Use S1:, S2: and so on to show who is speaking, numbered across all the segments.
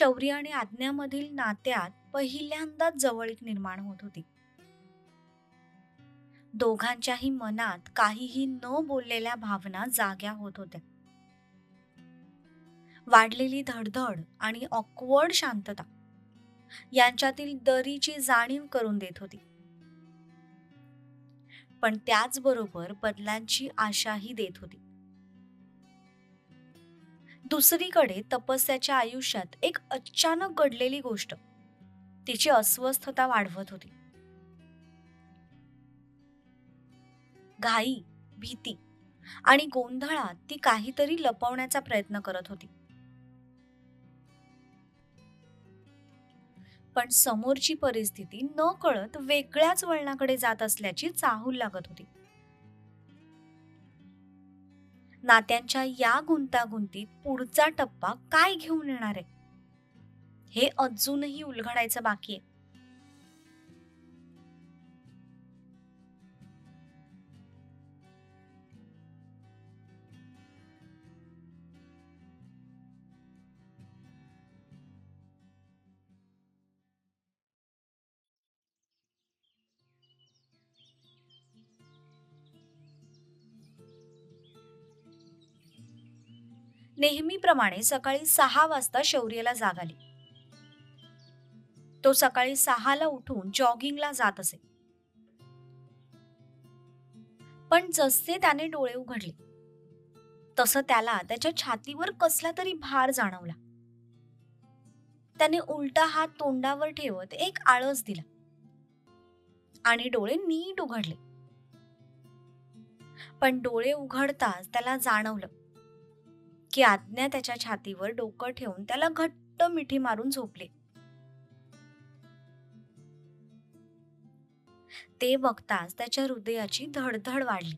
S1: शौर्य आणि आज्ञामधील नात्यात पहिल्यांदाच जवळीक निर्माण होत होती. दोघांच्याही मनात काहीही न बोललेल्या भावना जाग्या होत होत्या. वाढलेली धडधड आणि ऑकवर्ड शांतता यांच्यातील दरीची जाणीव करून देत होती. पण त्याचबरोबर बदलांची आशाही देत होती. दुसरीकडे तपस्याच्या आयुष्यात एक अचानक घडलेली गोष्ट. तिची अस्वस्थता वाढवत होती. घाई भीती आणि गोंधळात ती काहीतरी लपवण्याचा प्रयत्न करत होती. पण समोरची परिस्थिती न कळत वेगळ्याच वळणाकडे जात असल्याची चाहूल लागत होती. नात्यांच्या या गुंतागुंतीत पुढचा टप्पा काय घेऊन येणार आहे? हे अजूनही उलगडायचं बाकी आहे. नेहमीप्रमाणे सकाळी सहा वाजता शौर्यला जाग आली. तो सकाळी सहाला उठून जॉगिंगला जात असे. पण जसे त्याने डोळे उघडले तसं त्याला त्याच्या छातीवर कसला तरी भार जाणवला. त्याने उलटा हात तोंडावर ठेवत एक आळस दिला आणि डोळे नीट उघडले. पण डोळे उघडताच त्याला जाणवलं की आज्ञा त्याच्या छातीवर डोकं ठेवून त्याला घट्ट मिठी मारून झोपले. ते बघताच त्याच्या हृदयाची धडधड वाढली.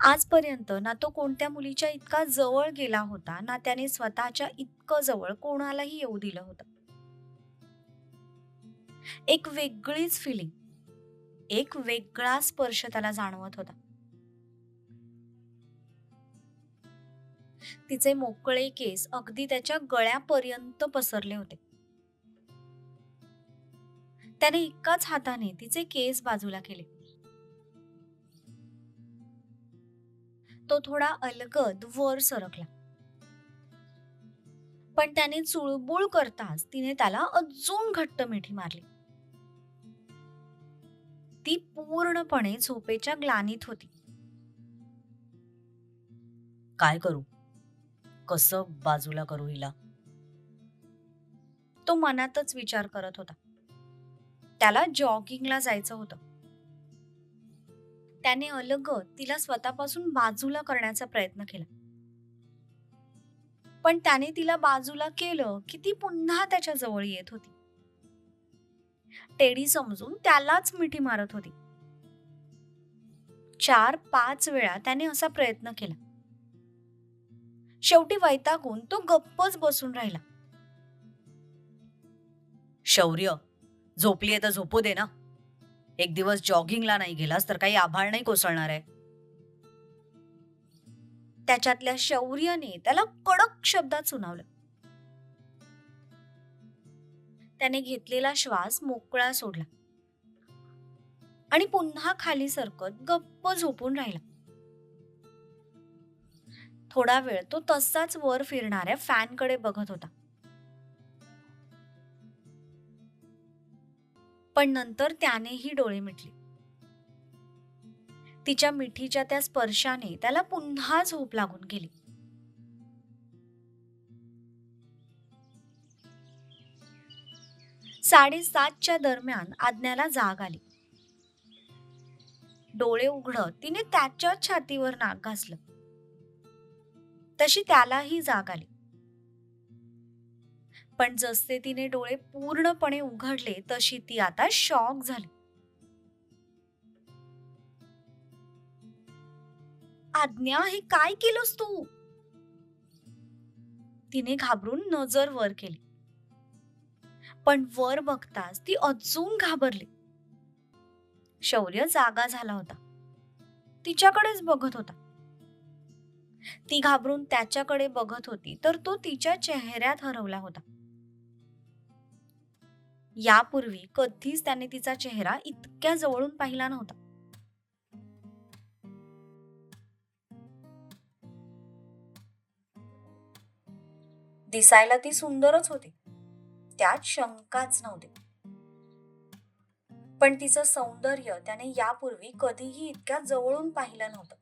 S1: आजपर्यंत ना तो कोणत्या मुलीच्या इतका जवळ गेला होता ना त्याने स्वतःच्या इतकं जवळ कोणालाही येऊ दिलं होतं. एक वेगळीच फिलिंग एक वेगळा स्पर्श त्याला जाणवत होता. तिचे मोकळे केस अगदी त्याच्या गळ्यापर्यंत पसरले होते. त्याने एकाच हाताने तिचे केस बाजूला केले. तो थोडा अलगद वर सरकला. पण त्याने चुळबुळ करताच तिने त्याला अजून घट्ट मिठी मारली. ती पूर्णपणे झोपेच्या ग्लानीत होती.
S2: काय करू? कसं बाजूला करू हिला?
S1: तो मनातच विचार करत होता. त्याला जॉगिंगला जायचं होतं. त्याने अलगद तिला स्वतःपासून बाजूला करण्याचा प्रयत्न केला. पण त्याने तिला बाजूला केलं की ती पुन्हा त्याच्याजवळ येत होती. टेडी समजून त्यालाच मिठी मारत होती. चार पाच वेळा त्याने असा प्रयत्न केला. शेवटी वैतागून तो गप्पच बसून राहिला.
S2: शौर्य झोपली आहे तर झोपू दे ना. एक दिवस जॉगिंगला नाही गेलास तर काही आभाळ नाही कोसळणार आहे.
S1: त्याच्यातल्या शौर्याने त्याला कडक शब्दात सुनावलं. त्याने घेतलेला श्वास मोकळा सोडला. आणि पुन्हा खाली सरकत गप्प झोपून राहिला. थोडा वेळ तो तसाच वर फिरणाऱ्या फॅनकडे बघत होता. पण नंतर त्यानेही डोळे मिटले. तिच्या मिठीच्या त्या स्पर्शाने त्याला पुन्हा झोप लागून गेली. साडेसातच्या दरम्यान आज्ञाला जाग आली. डोळे उघडं तिने त्याच्याच छातीवर नाक घासलं. तशी त्यालाही जाग आली. पण जसे तिने डोळे पूर्णपणे उघडले तशी ती आता शॉक झाली. आज्ञा हे काय केलंस तू? तिने घाबरून नजर वर केली. पण वर बघताच ती अजून घाबरली. शौर्य जागा झाला होता. तिच्याकडेच बघत होता. ती घाबरून त्याच्याकडे बघत होती तर तो तिच्या चेहऱ्यात हरवला होता. यापूर्वी कधीच त्याने तिचा चेहरा इतक्या जवळून पाहिला नव्हता. दिसायला ती सुंदरच होती. त्यात शंकाच नव्हती. पण तिचं सौंदर्य त्याने यापूर्वी कधीही इतक्या जवळून पाहिलं नव्हतं.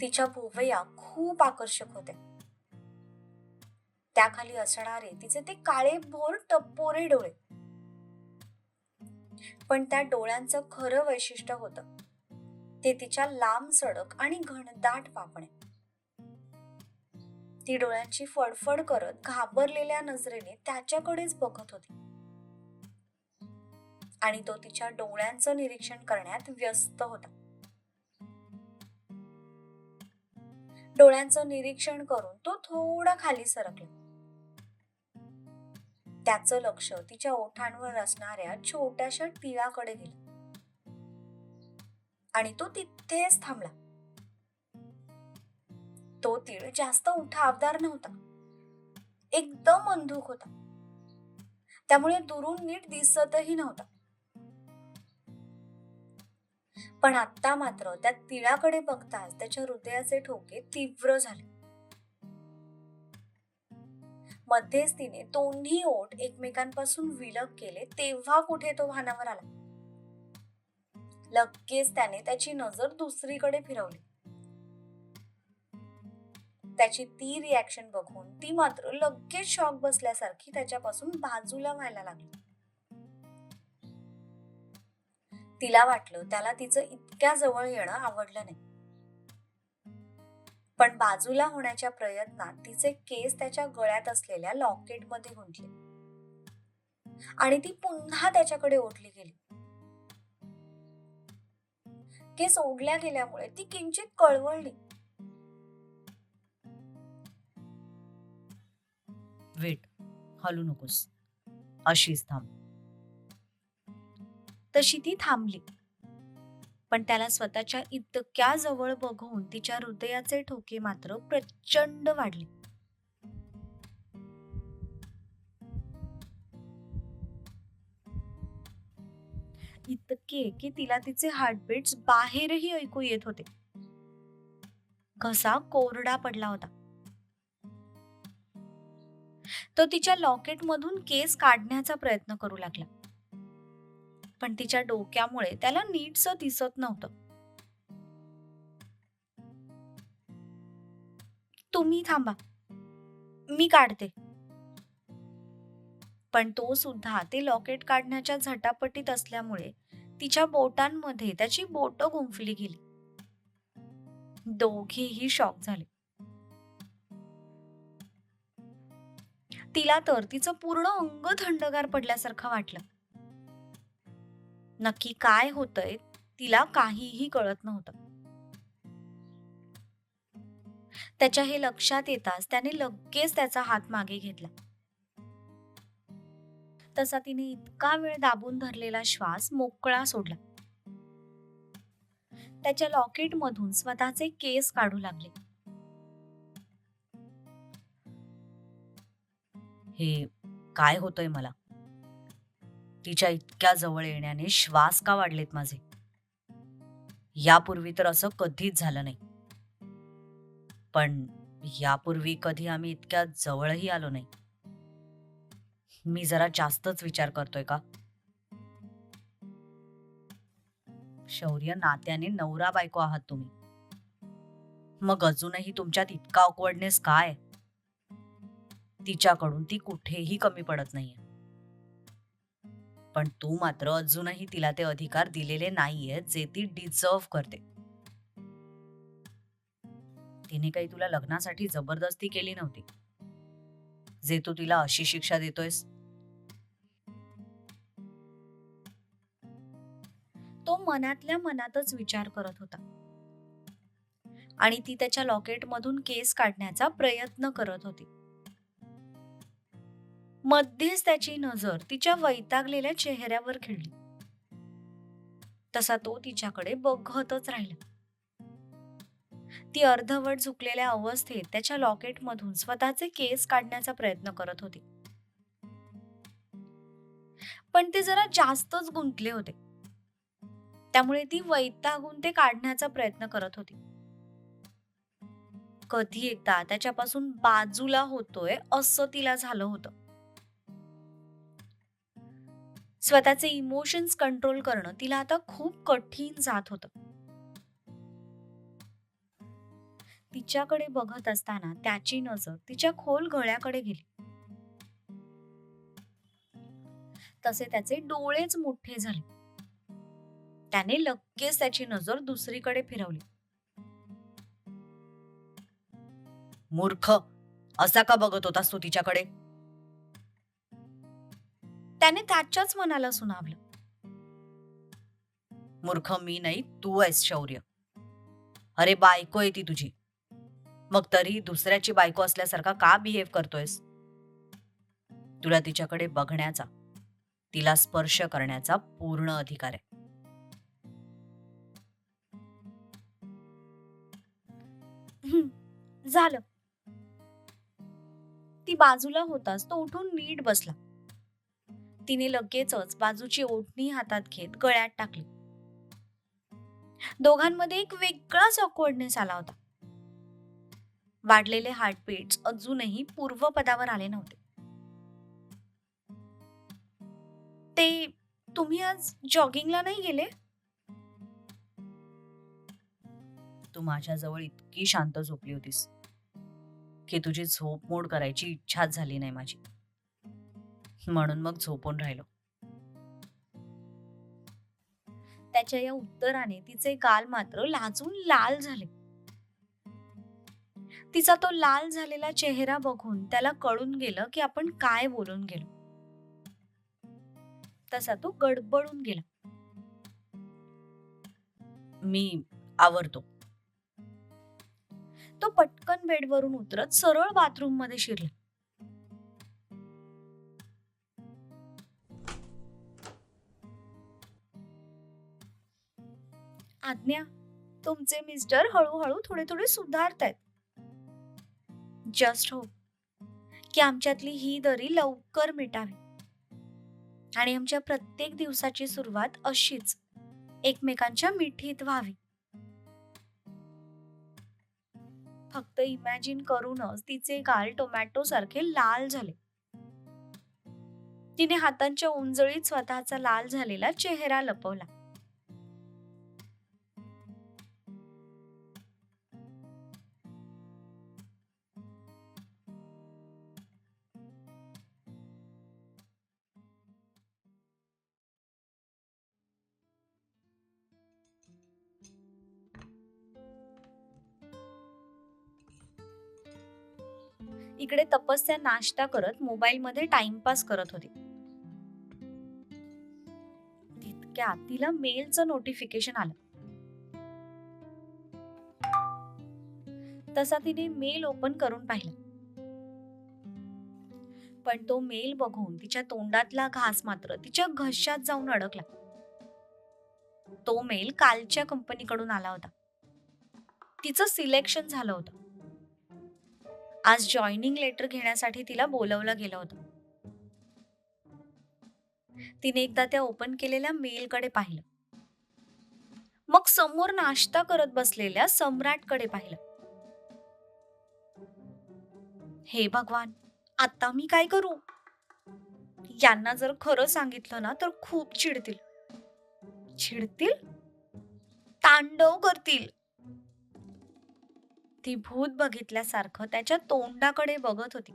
S1: तिच्या भुवया खूप आकर्षक होत्या. त्याखाली असणारे तिचे ते काळे भोर टप्पोरे डोळे. पण त्या डोळ्यांचं खरं वैशिष्ट्य होतं. ते तिच्या लांब सडक आणि घनदाट पापणे ती डोळ्यांची फडफड करत घाबरलेल्या नजरेने त्याच्याकडेच बघत होती. आणि तो तिच्या डोळ्यांचं निरीक्षण करण्यात व्यस्त होता. डोळ्यांचं निरीक्षण करून तो थोडा खाली सरकला. त्याचं लक्ष तिच्या ओठांवर असणाऱ्या छोट्याशा तिळाकडे गेलं. आणि तो तिथेच थांबला. तो तीळ जास्त उठावदार नव्हता. एकदम अंधुक होता. त्यामुळे दुरून नीट दिसतही नव्हता. पण आता मात्र त्या तिळाकडे बघताच त्याच्या हृदयाचे ठोके तीव्र झाले. मध्येच तिने दोन्ही ओठ एकमेकांपासून विलग केले तेव्हा कुठे तो भानावर आला. लगेच त्याने त्याची नजर दुसरीकडे फिरवली. त्याची ती रिॲक्शन बघून ती मात्र लगेच शॉक बसल्यासारखी त्याच्यापासून बाजूला व्हायला लागली. तिला वाटलं त्याला तिचं इतक्या जवळ येणं आवडलं नाही. पण बाजूला होण्याच्या प्रयत्नात तिचे केस त्याच्या गळ्यात असलेल्या लॉकेटमध्ये गुंतले. आणि ती पुन्हा त्याच्याकडे ओढली गेली. केस ओढल्या गेल्यामुळे ती किंचित कळवळली.
S2: वेट हलू नकोस. अशीच थांब.
S1: तशी ती थांबली. पण त्याला स्वतःच्या इतक्या जवळ बघून तिच्या हृदयाचे ठोके मात्र प्रचंड वाढले. इतके की तिला तिचे हार्टबीट्स बाहेरही ऐकू येत होते. घसा कोरडा पडला होता. तो तिच्या लॉकेटमधून केस काढण्याचा प्रयत्न करू लागला. पण तिच्या डोक्यामुळे त्याला नीटस दिसत नव्हतं. तुम्ही थांबा. मी काढते. पण तो सुद्धा ते लॉकेट काढण्याच्या झटापटीत असल्यामुळे तिच्या बोटांमध्ये त्याची बोट गुंफली गेली. दोघेही शॉक झाले. तिला तर तिचं पूर्ण अंग थंडगार पडल्यासारखं वाटलं. नक्की काय होतंय तिला काहीही कळत नव्हतं. त्याच्या हे लक्षात येताच त्याने लगेच त्याचा हात मागे घेतला. तसा तिने इतका वेळ दाबून धरलेला श्वास मोकळा सोडला. त्याच्या लॉकेट मधून स्वतःचे केस काढू लागले.
S2: हे काय होतंय मला? तिच्या इतक्या जवळ येण्याने श्वास का वाढलेत माझे? यापूर्वी तर असं कधीच झालं नाही. पण यापूर्वी कधी आम्ही इतक्या जवळही आलो नाही. मी जरा जास्तच विचार करतोय का? शौर्य नात्याने नवरा बायको आहात तुम्ही. मग अजूनही तुमच्यात इतका ऑकवर्डनेस काय? तिच्याकडून ती कुठेही कमी पडत नाहीये. पण तू मात्र अजूनही तिला ते अधिकार दिलेले नाहीये जे ती डिझर्व करते. तिने काही तुला लग्नासाठी जबरदस्ती केली नव्हती. जे तू तिला अशी शिक्षा देतोयस.
S1: तो मनातल्या मनातच विचार करत होता. आणि ती त्याच्या लॉकेट मधून केस काढण्याचा प्रयत्न करत होती. मध्येच त्याची नजर तिच्या वैतागलेल्या चेहऱ्यावर खेळली. तसा तो तिच्याकडे बघतच राहिला. ती अर्धवट झुकलेल्या अवस्थेत त्याच्या लॉकेटमधून स्वतःचे केस काढण्याचा प्रयत्न करत होती. पण ते जरा जास्तच गुंतले होते. त्यामुळे ती वैतागून ते काढण्याचा प्रयत्न करत होती. कधी एकदा त्याच्यापासून बाजूला होतोय असं तिला झालं होतं. स्वतःचे इमोशन्स कंट्रोल करणं तिला आता खूप कठीण जात होतं. तिच्याकडे बघत असताना त्याची नजर तिच्या खोल गळ्याकडे गेली. तसे त्याचे डोळेच मोठे झाले. त्याने लगेच त्याची नजर दुसरीकडे फिरवली.
S2: मूर्ख! असा का बघत होतास तू तिच्याकडे?
S1: त्याने त्याच्याच मनाला सुनावलं.
S2: मूर्ख मी नाही तू आहेस शौर्य. अरे बायको आहे ती तुझी. मग तरी दुसऱ्याची बायको असल्यासारखा का बिहेव करतोयस? तुला तिच्याकडे बघण्याचा तिला स्पर्श करण्याचा पूर्ण अधिकार आहे.
S1: झालं. ती बाजूला होताच तो उठून नीट बसला. तिने लगेचच बाजूची ओढणी हातात घेत गळ्यात टाकली. दोघांमध्ये एक वेगळाच ऑकवर्डनेस आला होता. वाढलेले हार्टबीट्स अजूनही पूर्वपदावर आले नव्हते. ते तुम्ही आज जॉगिंगला नाही गेले?
S2: तू माझ्याजवळ इतकी शांत झोपली होतीस. की तुझी झोप मोड करायची इच्छाच झाली नाही माझी. म्हणून मग झोपून राहिलो.
S1: त्याच्या या उत्तराने तिचे गाल मात्र लाजून लाल झाले. तिचा तो लाल झालेला चेहरा बघून त्याला कळून गेलं की आपण काय बोलून गेलो. तसा तो गडबडून गेला.
S2: मी आवरतो.
S1: तो पटकन बेडवरून उतरत सरळ बाथरूममध्ये शिरला. आज्ञा. तुमचे मिस्टर हळूहळू थोडे थोडे सुधारत आहेत जस्ट हो. की आमच्यातली ही दरी लवकर मिटावी. आणि आमच्या प्रत्येक दिवसाची सुरुवात अशीच. एकमेकांच्या मिठीत व्हावी. फक्त इमॅजिन करूनच तिचे गाल टोमॅटो सारखे लाल झाले. तिने हातांच्या उंजळीत स्वतःचा लाल झालेला चेहरा लपवला. इकडे तपस्या नाश्ता करत मोबाईलमध्ये टाइमपास करत होती. तितक्यात तिला मेलचं नोटिफिकेशन आलं. तसा तिने मेल ओपन करून पाहिला. पण तो मेल बघून तिच्या तोंडातला घास मात्र तिच्या घशात जाऊन अडकला. तो मेल कालच्या कंपनीकडून आला होता. तिचं सिलेक्शन झालं होतं. आज जॉईनिंग लेटर घेण्यासाठी तिला बोलवलं गेलं होतं. तिने एकदा त्या ओपन केलेल्या मेलकडे पाहिलं. मग समोर नाश्ता करत बसलेल्या सम्राटकडे पाहिलं. हे भगवान आता मी काय करू? यांना जर खरं सांगितलं ना तर खूप चिडतील. चिडतील? तांडव करतील. ती भूत बघितल्यासारखं त्याच्या तोंडाकडे बघत होती.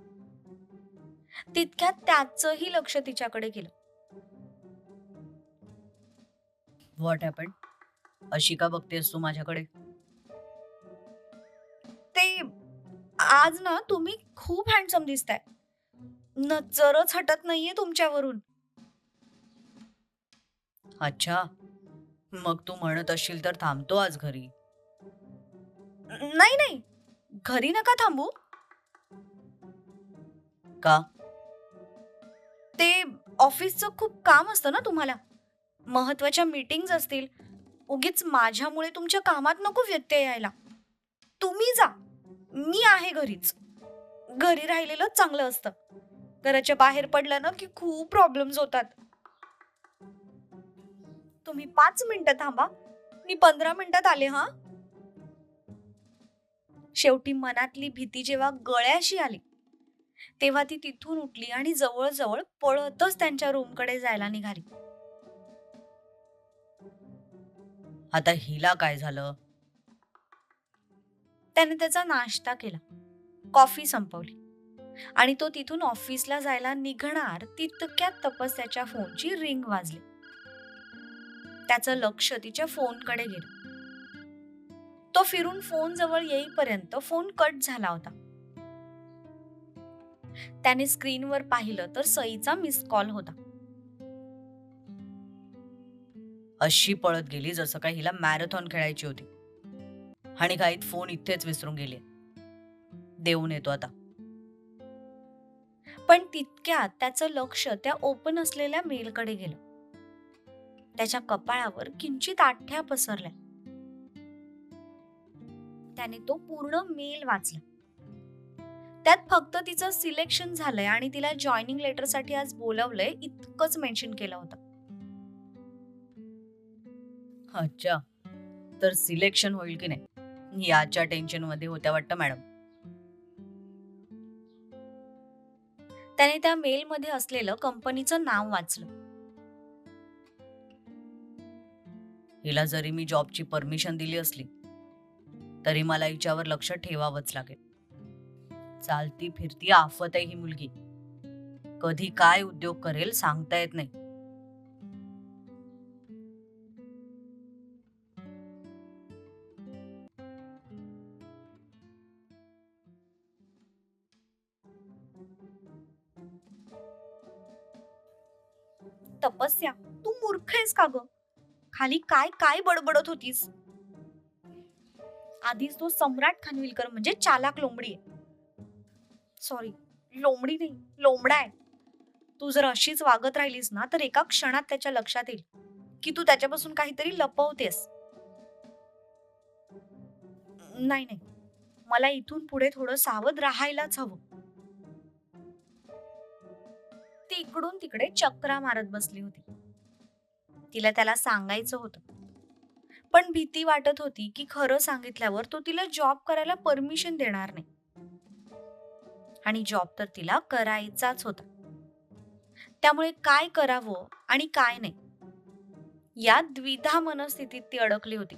S1: तितक्यात त्याचंही लक्ष तिच्याकडे गेलं.
S2: व्हॉट हॅपन अशी का बघतेस तू माझ्याकडे?
S1: ते आज ना तुम्ही खूप हँडसम दिसताय. नजरच हटत नाहीये तुमच्यावरून.
S2: अच्छा. मग तू म्हणत असशील तर थांबतो आज घरी.
S1: नाही नाही. घरी नका थांबू.
S2: का?
S1: ते ऑफिसचं खूप काम असतं ना तुम्हाला. महत्त्वाच्या मीटिंग्स असतील. उगीच माझ्यामुळे तुमच्या कामात नको व्यत्यय यायला. तुम्ही जा. मी आहे घरीच. घरी राहिलेलं चांगलं असतं. घराच्या बाहेर पडलं ना की खूप प्रॉब्लेम्स होतात. तुम्ही पाच मिनिटं थांबा. मी पंधरा मिनिटात आले हा. शेवटी मनातली भीती जेव्हा गळ्याशी आली तेव्हा ती तिथून उठली आणि जवळजवळ पळतच त्यांच्या रूमकडे जायला निघाली.
S2: आता हिला काय झालं?
S1: त्याने त्याचा नाश्ता केला. कॉफी संपवली. आणि तो तिथून ऑफिसला जायला निघणार तितक्यात तपस्याच्या फोनची रिंग वाजली. त्याचं लक्ष तिच्या फोनकडे गेलं. तो फिरून फोन जवळ येईपर्यंत फोन कट झाला होता. त्याने स्क्रीनवर पाहिलं तर सईचा मिस कॉल होता.
S2: अशी पळत गेली जसं काय हिला मॅरेथॉन खेळायची होती. आणि काहीत फोन इथेच विसरून गेली. देऊन येतो आता.
S1: पण तितक्यात त्याचं लक्ष त्या ओपन असलेल्या मेलकडे गेलं. त्याच्या कपाळावर किंचित आठ्या पसरल्या. त्याने तो पूर्ण मेल वाचला. त्यात फक्त तिचं सिलेक्शन झालंय आणि तिला जॉईनिंग लेटरसाठी आज बोलवलंय इतकंच मेन्शन केलं होतं.
S2: अच्छा. तर सिलेक्शन होईल की नाही? याच्या टेन्शनमध्ये होत्या वाटतं मॅडम?
S1: त्याने त्या मेलमध्ये असलेलं कंपनीचं नाव वाचलं.
S2: हिला जरी मी जॉबची परमिशन दिली असली तरी मला हिच्यावर लक्ष ठेवावंच लागेल. चालती फिरती आफत आहे ही मुलगी. कधी काय उद्योग करेल सांगता येत नाही.
S1: तपस्या तू मूर्ख आहेस का ग? खाली काय काय बडबडत होतीस? आधीच तो सम्राट खानविलकर म्हणजे चालाक लोंबडी आहे. सॉरी लोंबडी नाही लोंबडा आहे. तू जर अशीच वागत राहिलीस ना तर एका क्षणात त्याच्या लक्षात येईल की तू त्याच्यापासून काहीतरी लपवतेस. नाही नाही. मला इथून पुढे थोडं सावध राहायलाच हवं. ती इकडून तिकडे चक्रा मारत बसली होती. तिला त्याला सांगायचं होतं. पण भीती वाटत होती की खरं सांगितल्यावर तो तिला जॉब करायला परमिशन देणार नाही. आणि जॉब तर तिला करायचाच होता. त्यामुळे काय करावं आणि काय नाही? या द्विधा मनस्थितीत ती अडकली होती.